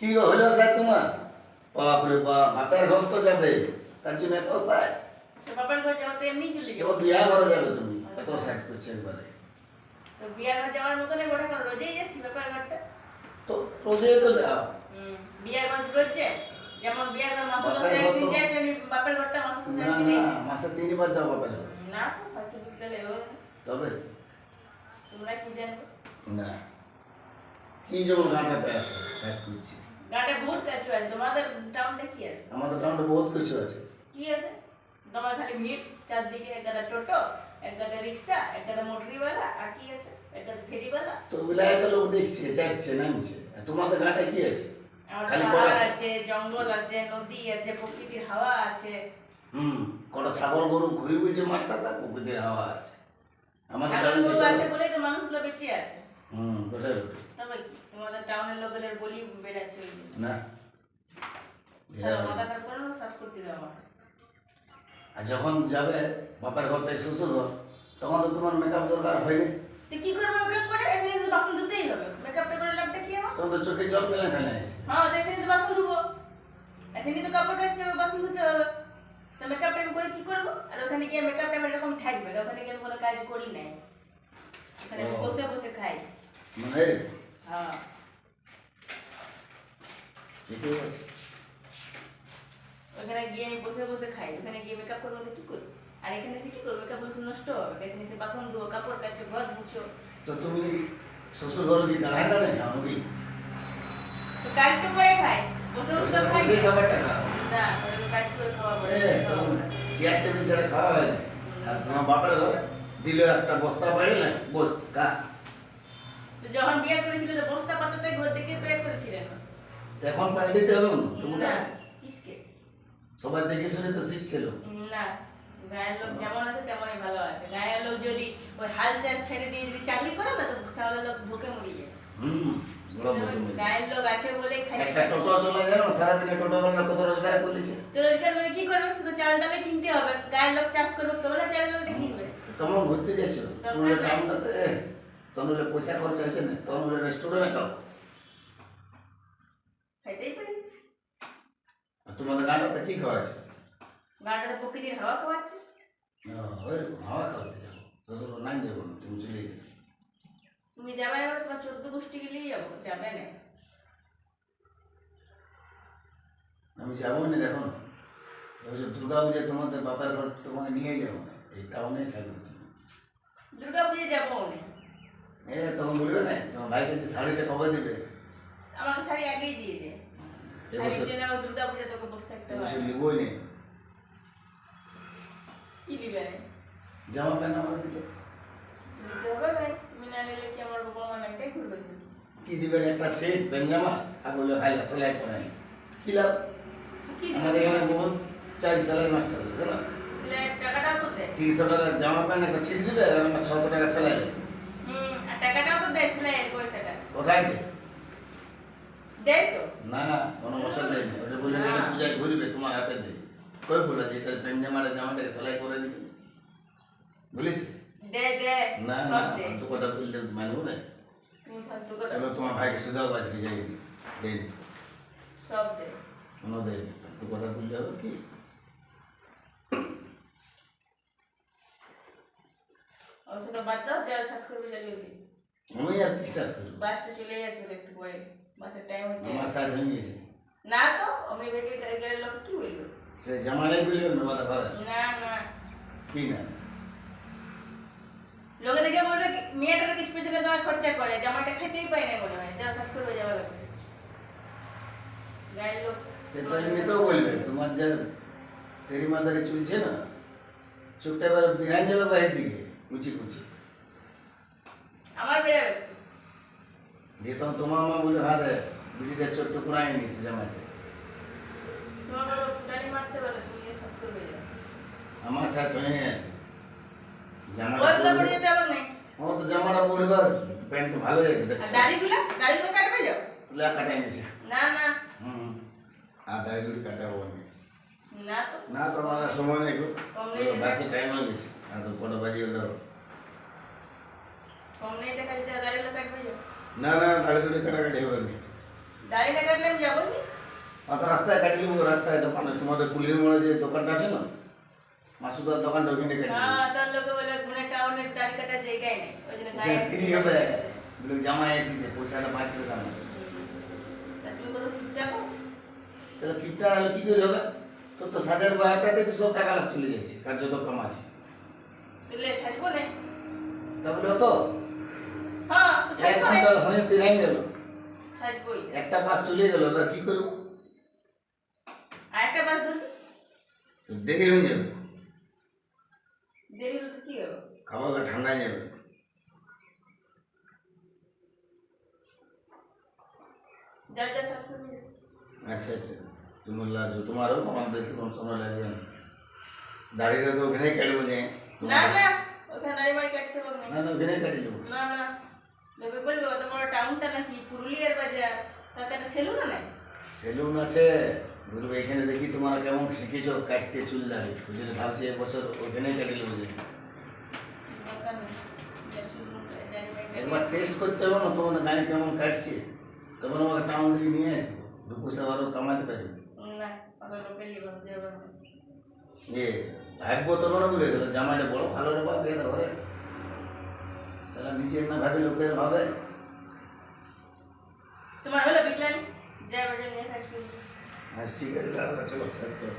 কি হলো স্যার তোমার? বাপরে বাপ বাপের ঘর তো যাবে। তার জন্য এত স্যার তো বাবার ঘর যাওয়া তো এমনি চলে যাব। বিয়া করে যাবে তুমি। এত স্যার করছে একবারে তো বিয়া ঘর যাওয়ার মতন গোটা ঘর রোজেই যাচ্ছি বাবার ঘরটা? তো রোজে তো যাও। বিয়া ঘর রোজে? যেমন বিয়া ঘর মাসে বাপের মাসে একদিন তো- যায় তেমনি বাপের ঘরটা মাসে মাসে একদিন না। মাসে তিনবার যাও বাপের ঘর। না তো হয়তো বুঝলে লেগে তবে? তোমরা কি জানবে না। কি যেমন গাঁটাতে আছে স্যার করছি। গাটা বহুত কাছে আছে। তোমাদের টাউনটা কি আছে? আমাদের টাউনে বহুত কিছু আছে। কি আছে? তোমার খালি ভিড় চারদিকে এক গাদা টোটো এক গাদা রিক্সা এক গাদা মোটরিওয়ালা আর কি আছে? এক গাদা ফেরিওয়ালা তো বিলায় লোক দেখছে যাচ্ছে নামছে। তোমাদের ঘাটে কি আছে? খালি পাহাড় আছে জঙ্গল আছে নদী আছে প্রকৃতির হাওয়া আছে। হুম কটা ছাগল গরু ঘুরি বুঝছে মাঠটা তা প্রকৃতির হাওয়া আছে। আমাদের টাউনে গরু আছে। বলেই তো মানুষগুলো বেঁচে আছে। হুম। তবে কি? তোমাদের টাউনের লোকেদের বলি বেড়াচ্ছে না। আর যখন যাবে বাপের ঘর থেকে শ্বশুর ঘর তখন তো তোমার মেকআপ দরকার হয়নি। কি করবে মেকআপ করে? এসে কিন্তু বাসন ধুতেই হবে। মেকআপটা করে লাভটা কি আমার? তখন তো চোখে জল পেলে ফেলে আসে। হ্যাঁ তো এসে কিন্তু বাসন ধুবো। এসে কিন্তু কাপড় কাচতে হবে বাসন ধুতে হবে। তো মেকআপটা আমি করে কি করব? আর ওখানে গিয়ে মেকআপটা আমার এরকম থাকবে ওখানে গিয়ে কোনো কাজ করি নাই। ওখানে বসে মানে? হ্যাঁ। ঠিকই আছে ওখানে গিয়ে আমি বসে বসে খাই। ওখানে গিয়ে মেকআপ করব তো কি করব? আর এখানে এসে কি করব? মেকআপ বসে নষ্ট হবে। এখানে এসে বাসন ধুবো কাপড় কাচো ঘর মুছো তো তুমি শ্বশুর ঘর কি দাঁড়ায় দাঁড়ায় খাও নাকি? তো কাজ তো করে খাই। বসে বসে খাই। সেই খাবারটা খাও। না কাজ করে খাওয়া পড়ে চেয়ার টেবিল ছাড়া খাওয়া হয়? আর তোমার বাপের ঘরে দিল একটা বস্তা বাড়ি না? বস কা তো যখন বিয়ে করেছিল তো বস্তা পাতাতে ঘর থেকে বিয়ে করেছিলেন এখন? পাল্টে দিতে হবে না কিসকে? সবাই দেখে শুনে তো শিখছিল না গায়ের লোক যেমন আছে তেমনই ভালো আছে। গায়ের লোক যদি ওই হাল চাষ ছেড়ে দিয়ে যদি চাকরি করে না তো সামনের লোক ভুকে মরি যায়। হুম গায়ের লোক আছে বলে একটা টোটো চলে জানো সারাদিনে টোটো বাংলা কত রোজগার করলিছে। তো রোজগার করে কি করবে? শুধু চাল ডালে কিনতে হবে। গায়ের লোক চাষ করবে তবে না চাল ডালটা কিনবে। ঘুরতে তোমার টাইমটাতে তখন পয়সা খরচা হয়েছে না তখন রেস্টুরেন্টে খাও। খাইতেই পারি। আর তোমাদের গাঁটাতে কি খাওয়াছে গাটাতে প্রকৃতির হাওয়া খাওয়াচ্ছে। ওইরকম হাওয়া খাওয়াতে যাব। শ্বশুর নাই যাব না তুমি চলে যাবে। তুমি যাবে বলে তোমার চোদ্দ গোষ্ঠী গেলেই যাব যাবে না। আমি যাব না দেখো না। দুর্গা পূজা তোমাদের বাপের ঘর তোমাকে নিয়ে যাব না এই টাউনে থাকবে তুমি। দুর্গা পুজো যাব না। এ তখন বলবে না তোমার ভাইকে যে শাড়িটা কবে দেবে। আমাকে শাড়ি আগেই দিয়ে যায় শাড়ির জন্য দুর্গা পূজা তোকে বসে থাকতে নেই কি দিবে না জামা প্যান্ট আমার হবে না তুমি না নিলে কি আমার বাবা মা এটাই করবে কি দিবেন একটা সেট পেঞ্জামা আর বলল হাই সেলাই করাই কি লাভ? কি দিবে? আমাদের এখানে বহুত চার সেলাই মাস্টার আছে জানো সেলাইয়ের টাকাটাও তো দেয়। তিনশো টাকা জামা প্যান্ট একটা ছিট দিবে আর আমার ছশো টাকা সেলাই। টাকাটাও তো দেয় সেলাইয়ের পয়সাটা কোথায় দে দেয় তো। না কোনো বছর দেয় না। ওটা বললে এটা পূজায় ঘুরবে তোমার হাতে দে কই বলে যে এটা পেঞ্জামাটা জামাটাকে সেলাই করে দিবে? বলিস দেয় দেয় না না ফালতু কথা বললে মানবো না। চলো তোমার ভাইকে সুদাও আজকে যাই দেন সব দেয়। কোনো দেয় না। ফালতু কথা বললে হবে কি? অবশ্য বাদ দাও যা সাত করবে জলদি। আমি আর কি সাথ বাসটা চলে আসবে একটু পরে। বাসের টাইম হচ্ছে। আমার সাথ গেছে। না তো অমনি গেলে লোক কি বলবে? সে জামাই বলবে না পারে না না। কি না? লোকে দেখে বলবে মেয়েটার কিছু পেছনে তোমার খরচা করে জামাটা খেতেই পাই না মনে হয়। যা সাত করবে যাওয়া লাগবে গায়ের লোক। সে তো বলবে তোমার যে তেরি মাদারে চলছে না চোখটা এবার বিরান যাবে বাইরের দিকে কুচি কুচি। আমার। দিয়ে তখন তোমার মা বলে হ্যাঁ রে বিড়িটা ছোট্ট কুড়াই নিয়েছে জামাকে তোমার বাবা ফুটানি মারতে পারে তুমি করবে আমার সাথে হয়ে আছে জামাটা ওইগুলো করে যেতে হবে না ও তো জামাটা পরিবার প্যান্ট ভালো হয়েছে দাড়িগুলো? দাড়িগুলো কাটবে যাও? তুলা কাটাই নিয়েছে। না না। হুম আর দাড়ি দুড়ি কাটাবো না তো। না তো আমার সময় নেই গো। বাসে টাইম হয়ে গেছে। আর তো কটা বাজিয়ে দাও কম নেই দেখা যাচ্ছে দাড়িগুলো কাটবে যাও না না দাড়ি দুড়ি কাটাকাটি হবে না। দাড়ি না কাটলে আমি যাবোই অত রাস্তায় কাটি নেব রাস্তায় দোকানে। তোমাদের কুলির মোড়ে যে দোকানটা আছে না মাসুদার দোকানটা ওখানে কাটি হ্যাঁ তার লোকে বলে মানে টাউনের দাড়ি কাটার জায়গায় নেই ওই জন্য গায়ে ওখানে ফ্রি হবে বলে জামাই এসেছে পয়সাটা বাঁচবে কেন তা তুমি কত কিপটা গো তাহলে কিপটা কি করে হবে? তোর তো সাজার বাহারটাতে তো সব টাকা চলে যাচ্ছে কার যত কম আছে তুলে সাজবো না? তা বলে অত? হ্যাঁ তো এক ঘণ্টা হয়ে পেরাই গেল। সাজবই একটা বাস চলে গেল এবার কি করব? আর একটা বার ধরবি? দেরি হয়ে যাবে। দেরি হলে তো কি হবে? খাবারটা ঠান্ডা যাবে। যা যা। আচ্ছা আচ্ছা। তুমি বললা যে তোমারও আমার বেশি কম সময় লাগবে না। দাড়িটা তো ওখানেই কাটবো যে। না না ওখানে দাড়ি বাড়ি কাটতে হবে না। না না ওখানেই কাটি না না। লোকে বলবে অত বড় টাউনটা নাকি? পুরুলিয়ার বাজার। তাতে একটা সেলুন নাই? সেলুন আছে। বলব এখানে দেখি তোমরা কেমন শিখেছো কাটতে চুল দাড়ি। জন্য ভাবছি এবছর ওইখানেই কাটি নেব যে। একবার টেস্ট করতে হবে না তোমাদের গায়ে কেমন কাটছে? তখন আমাকে টাউন থেকে নিয়ে আসব। দু পয়সা আরও কামাতে পারবে। যে ভাববো তো মনে বলেছিল জামাইটা বড় ভালো রে বাপ এ ধরে সালা নিজের না ভাবে লোকের ভাবে। তোমার হলো বিজ্ঞান বাজার নিয়ে খাস আজ ঠিক আছে চলো সাথ করো।